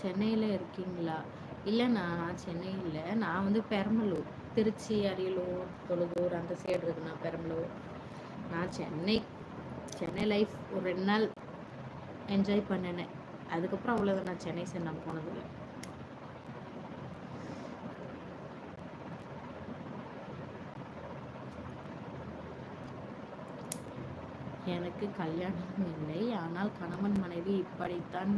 சென்னையில் இருக்கீங்களா? இல்லை நான் சென்னை இல்லை நான் வந்து பெரம்பலூர். திருச்சி அரியலூர் தொழுதூர் அந்த சைடு இருக்குண்ணா பெரம்பலூர். நான் சென்னை சென்னை லைஃப் ஒரு ரெண்டு நாள் என்ஜாய் பண்ணினேன். அதுக்கப்புறம் அவ்வளோதான் நான் சென்னை சைடு போனதில்லை. எனக்கு கல்யாணம் இல்லை ஆனால் கணவன் மனைவி இப்படித்தான்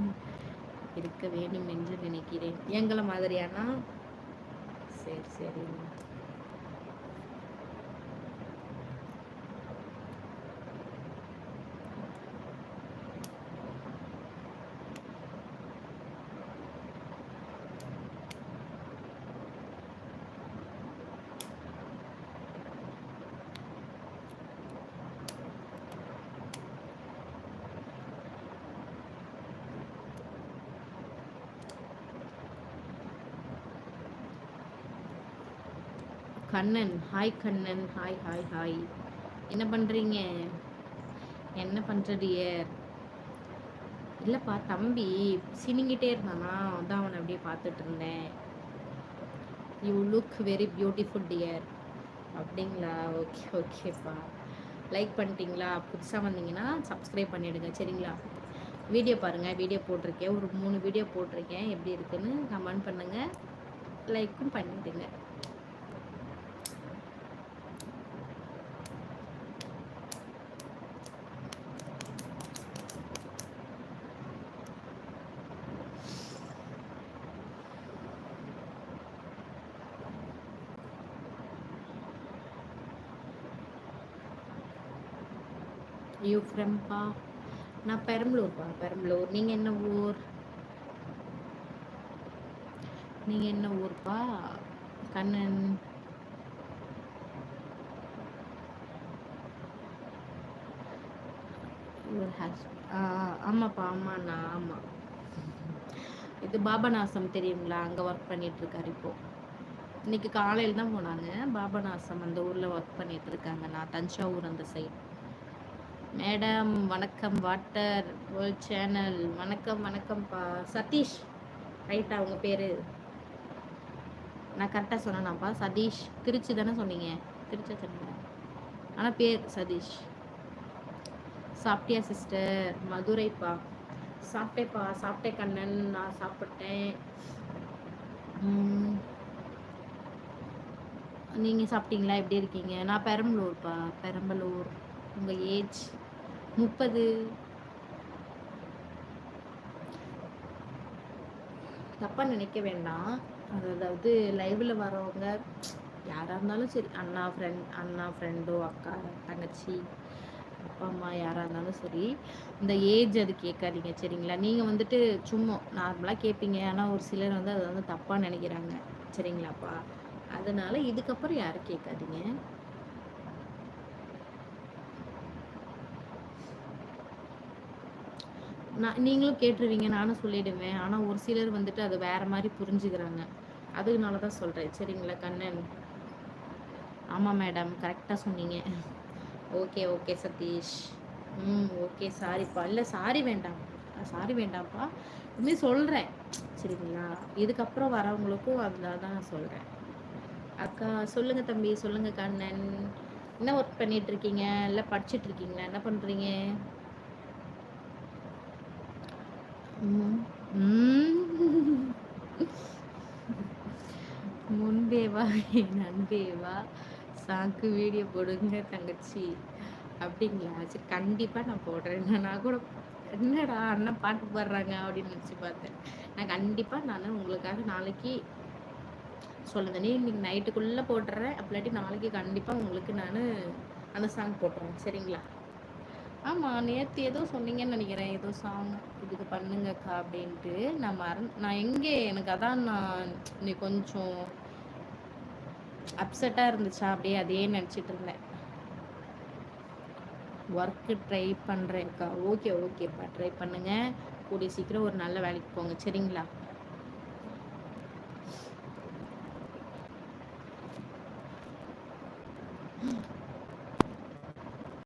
இருக்க வேண்டும் என்று நினைக்கிறேன். எங்களை மாதிரியானா? சரி சரி. Kannan. Hi Kannan. Hi hi hi என்ன பண்ணுறீங்க என்ன பண்ணுறியர் இல்லைப்பா தம்பி சினிங்கிட்டே இருந்தானா? அதான் அவனை அப்படியே பார்த்துட்டு இருந்தேன். You look very beautiful dear அப்படிங்களா? ஓகே ஓகேப்பா லைக் பண்ணிட்டீங்களா? புதுசாக வந்தீங்கன்னா சப்ஸ்கிரைப் பண்ணிவிடுங்க சரிங்களா? வீடியோ பாருங்கள் வீடியோ போட்டிருக்கேன். ஒரு மூணு வீடியோ போட்டிருக்கேன். எப்படி இருக்குன்னு கமெண்ட் பண்ணுங்கள் லைக்கும் பண்ணிவிடுங்க யூ ஃப்ரம்ப்பா நான் பெரம்பலூர்ப்பா பெரம்பலூர். நீங்கள் என்ன ஊர்? நீங்கள் என்ன ஊர்ப்பா கண்ணன். யுவர் ஹஸ் ஆமாப்பா ஆமாண்ணா ஆமாம் இது பாபநாசம் தெரியுங்களா? அங்கே ஒர்க் பண்ணிகிட்ருக்காரு இப்போது இன்னைக்கு காலையில் தான் போனாங்க. பாபநாசம் அந்த ஊரில் ஒர்க் பண்ணிட்டு இருக்காங்க நான் தஞ்சாவூர் அந்த சைடு மேடம் வணக்கம். Water world channel. வணக்கம் வணக்கம்ப்பா. சதீஷ். ரைட்டா உங்கள் பேர்? நான் கரெக்டாக சொன்னேனாப்பா. சதீஷ். திருச்சி தானே சொன்னீங்க? திருச்சி சொன்னீங்க. ஆனால் பேர் சதீஷ். சாப்பிட்டியா சிஸ்டர் மதுரைப்பா. சாப்பிட்டேப்பா. சாப்பிட்டேன் கண்ணன். நான் சாப்பிட்டேன். நீங்கள் சாப்பிட்டீங்களா? எப்படி இருக்கீங்க? நான் பெரம்பலூர்ப்பா. பெரம்பலூர். உங்கள் ஏஜ் முப்பது. தப்பாக நினைக்க வேண்டாம். அதாவது லைவில் வரவங்க யாராக இருந்தாலும் சரி அண்ணா ஃப்ரெண்ட் அண்ணா ஃப்ரெண்டோ அக்கா தங்கச்சி அப்பா அம்மா யாராக இருந்தாலும் சரி இந்த ஏஜ் அது கேட்காதீங்க சரிங்களா? நீங்கள் வந்துட்டு சும்மா நார்மலாக கேட்பீங்க ஆனால் ஒரு சிலர் வந்து அதை வந்து தப்பாக நினைக்கிறாங்க. சரிங்களாப்பா? அதனால இதுக்கப்புறம் யாரும் கேட்காதீங்க. நான் நீங்களும் கேட்டுருவீங்க நானும் சொல்லிடுவேன். ஆனால் ஒரு சிலர் வந்துட்டு அது வேற மாதிரி புரிஞ்சுக்கிறாங்க. அதுனால தான் சொல்கிறேன் சரிங்களா கண்ணன்? ஆமாம் மேடம். கரெக்டாக சொன்னீங்க. Okay okay Satish. ம் ஓகே சாரிப்பா. இல்லை சாரி வேண்டாம். சாரி வேண்டாம்ப்பா. இதுமாரி சொல்கிறேன் சரிங்களா? இதுக்கப்புறம் வரவங்களுக்கும் அதனால தான் நான் சொல்கிறேன் அக்கா சொல்லுங்கள் தம்பி. சொல்லுங்கள் கண்ணன். என்ன ஒர்க் பண்ணிகிட்ருக்கீங்க இல்லை படிச்சுட்ருக்கீங்களா என்ன பண்ணுறீங்க முன்பேவா என் அன்பேவா? சாக்கு வீடியோ போடுங்க தங்கச்சி. அப்படிங்களா? சரி கண்டிப்பாக நான் போடுறேன். நான் கூட என்னடா அண்ணன் பாட்டு பாடுறாங்க அப்படின்னு நினச்சி பார்த்தேன். நான் கண்டிப்பாக நான் உங்களுக்காக நாளைக்கு சொல்லுங்கள் நீ இன்னைக்கு நைட்டுக்குள்ளே போட்டுறேன். அப்படிலாட்டி நாளைக்கு கண்டிப்பாக உங்களுக்கு நான் அந்த சாங் போட்டுறேன். சரிங்களா? ஆமாம் நேற்று ஏதோ சொன்னீங்கன்னு நினைக்கிறேன். ஏதோ சாங் இதுக்கு பண்ணுங்கக்கா அப்படின்ட்டு. நான் மறந் நான் எங்கே? எனக்கு அதான் நான் இன்னைக்கு கொஞ்சம் அப்செட்டாக இருந்துச்சா? அப்படியே அதே நினச்சிட்டு இருந்தேன். ஒர்க்கு ட்ரை பண்ணுறேன்க்கா ஓகே ஓகேப்பா ட்ரை பண்ணுங்கள் கூடிய சீக்கிரம் ஒரு நல்ல வேலைக்கு போங்க. சரிங்களா?